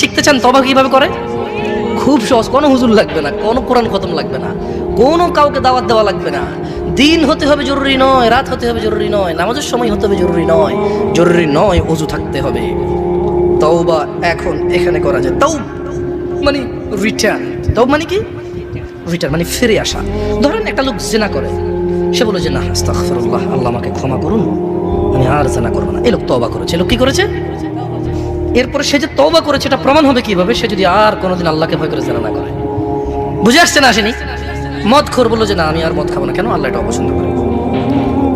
শিখতে চান, তবা কীভাবে করে? খুব সহজ, কোনো হুজুর লাগবে না, কোনো কোরআন খতম লাগবে না, কোনো কাউকে দাওয়াত দেওয়া লাগবে না। দিন হতে হবে জরুরি নয়, রাত হতে হবে জরুরি নয়, নামাজের সময় হতে হবে জরুরি নয় জরুরি নয় অজু থাকতে হবে। তাও বা এখন এখানে করা যায়। তাও মানে রিটার্ন তাও মানে কি? রিটার্ন মানে ফিরে আসা। ধরেন একটা লোক জেনা করে, সে বলে যে, না, আস্তাগফিরুল্লাহ, আল্লাহ আমাকে ক্ষমা করুন, আমি আর জেনা করব না। এই লোক তওবা করেছে। লোক কি করেছে? এরপরে সে যে তওবা করেছে, এটা প্রমাণ হবে কীভাবে? সে যদি আর কোনোদিন আল্লাহকে ভয় করে জেনা না করে। বুঝে আসছে না আসেনি? মদ খোর বলল যে, না, আমি আর মদ খাব না। কেন? আল্লাহ এটা অপছন্দ করে।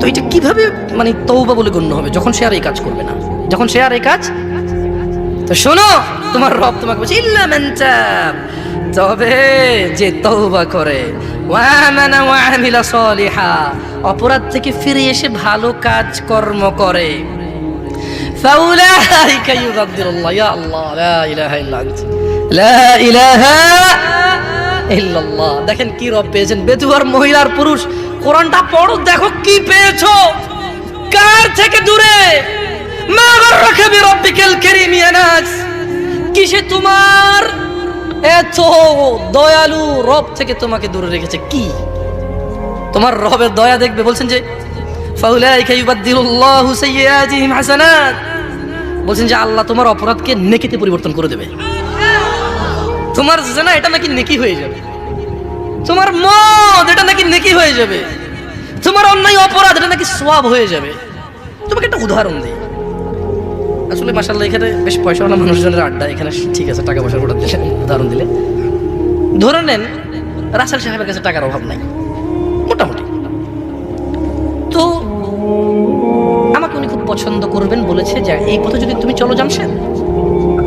তো এটা কীভাবে মানে তৌবা বলে গণ্য হবে? যখন সে আর এই কাজ করবে না। যখন সে আর এই কাজ, তো শোনো, তোমার রব তোমাকে বলছে, ইল্লা মান তাব। তবে যে তৌবা করে অপরাধ থেকে ফিরে এসে ভালো কাজ কর্ম করে। ফাউলাইকা ইউগাফিরুল্লাহ ইয়া আল্লাহ লা ইলাহা ইল্লা আনতা লা ইলাহা ইল্লাল্লাহ দেখেন কি রব পেয়েছেন? বেতুয়ার মহিলার পুরুষ। কোরআনটা পড়ো, দেখো কি পেয়েছ। কার থেকে দূরে? মা গর্রাকা বিরাব্বিকাল কারীম, ইয়া কিসে তোমার এত দয়ালু রব থেকে তোমাকে দূরে রেখেছে? কি? তোমার রবের দয়া দেখবে, বলছেন যে ফাউলাইকা ইউবাদদিলুল্লাহু সাইয়্যাতিহিম হাসানাত। বলছেন যে আল্লাহ তোমার অপরাধকে নেকিতে পরিবর্তন করে দেবে। তোমার জেনা এটা নাকি নেকি হয়ে যাবে। তোমার মদ এটা নাকি নেকি হয়ে যাবে। তোমার অন্যায় অপরাধ এটা নাকি সওয়াব হয়ে যাবে। তোমাকে একটা উদাহরণ দিই। আসলে মাসাল্লাহ এখানে বেশ পয়সাওয়ালা মানুষজনের আড্ডা, এখানে ঠিক আছে, টাকা পয়সার উদাহরণ দিলে উদাহরণ দিলে। ধরে নেন রাসেল সাহেবের কাছে টাকার অভাব নাই। পছন্দ করবেন বলেছে যে এই পথে যদি তুমি চলো জামশেদ,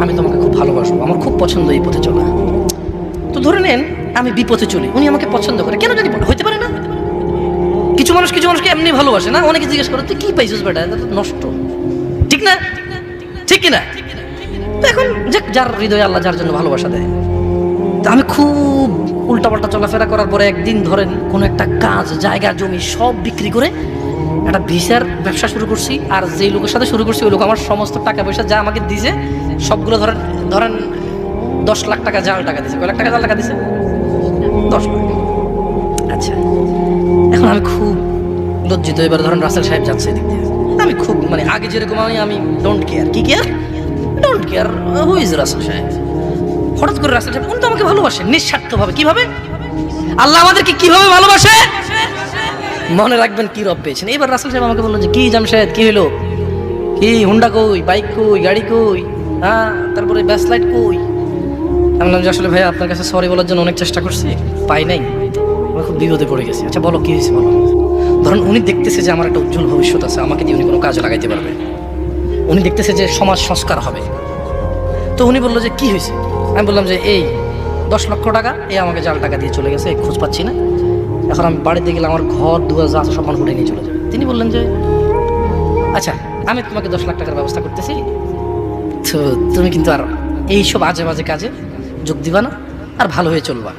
আমি তোমাকে খুব ভালোবাসবো। আমার খুব পছন্দ এই পথে চলা। তো ধরে নেন, আমি বিপথে চলি। উনি আমাকে পছন্দ করে। কেন জানি হইতে পারে না। কিছু মানুষ, কিছু মানুষকে এমনি ভালোবাসে না? অনেকে জিজ্ঞেস করে, তুই কি পাইছিস বেটা? নষ্ট। ঠিক না? ঠিক কিনা? এখন যাক, যার হৃদয়ে আল্লাহ যার জন্য ভালোবাসা দেয়। তো আমি খুব উল্টাপাল্টা চলাফেরা করার পরে একদিন ধরেন কোনো একটা কাজ, জায়গা, জমি সব বিক্রি করে একটা ভিসার ব্যবসা শুরু করছি, আর যেই লোকের সাথে শুরু করছি, ওই লোক আমার সমস্ত টাকা পয়সা যা আমাকে দিছে, সবগুলো ধরেন ধরেন দশ লাখ টাকা জাল টাকা দিছে। কয় লাখ টাকা জাল টাকা দিছে? দশ লাখ। আচ্ছা এখন আমি খুব লজ্জিত, এবার ধরেন রাসেল সাহেব যাচ্ছে এদিক দিয়ে। আমি খুব মানে আগে যেরকম আমি আমি ডোন্ট কেয়ার কি care don't care who is Rasel সাহেব? হঠাৎ করে রাসেল সাহেব, উনি তো আমাকে ভালোবাসেন নিঃস্বার্থভাবে। কীভাবে? আল্লাহ আমাদেরকে কীভাবে ভালোবাসে? মনে রাখবেন কি রব পেয়েছেন। এবার রাসেল সাহেব আমাকে বলল যে, কি জামশেদ, কি হলো? কি হুন্ডা কই, বাইক কই, গাড়ি কই? হ্যাঁ তারপরে ব্যাসলাইট কই? আমি বললাম যে, আসলে ভাই আপনার কাছে সরি বলার জন্য অনেক চেষ্টা করছি, পাই নাই। আমি খুব বিপদে পড়ে গেছি। আচ্ছা বলো, কি হয়েছে বলো? ধরুন, উনি দেখতেছে যে আমার একটা উজ্জ্বল ভবিষ্যৎ আছে, আমাকে দিয়ে উনি কোনো কাজে লাগাইতে পারবে। উনি দেখতেছে যে সমাজ সংস্কার হবে। তো উনি বলল যে, কি হয়েছে? আমি বললাম যে, এই দশ লক্ষ টাকা এই আমাকে জাল টাকা দিয়ে চলে গেছে খোঁজ পাচ্ছি না। এখন আমি বাড়িতে গেলে আমার ঘর দুয়ার যা আছে, সব মানুষ উঠে নিয়ে চলে যাবে। তিনি বললেন যে আচ্ছা আমি তোমাকে দশ লাখ টাকার ব্যবস্থা করতেছি। তো তুমি কিন্তু আর এইসব আজে বাজে কাজে যোগ দিবা না, আর ভালো হয়ে চলবা।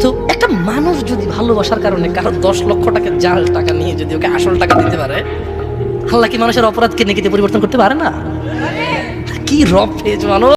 তো একটা মানুষ যদি ভালোবাসার কারণে কারও দশ লক্ষ টাকা জাল টাকা নিয়ে যদি ওকে আসল টাকা দিতে পারে, আল্লাহ কি মানুষের অপরাধকে নেকিতে পরিবর্তন করতে পারে না? কি রব পেয়েছে মানুষ।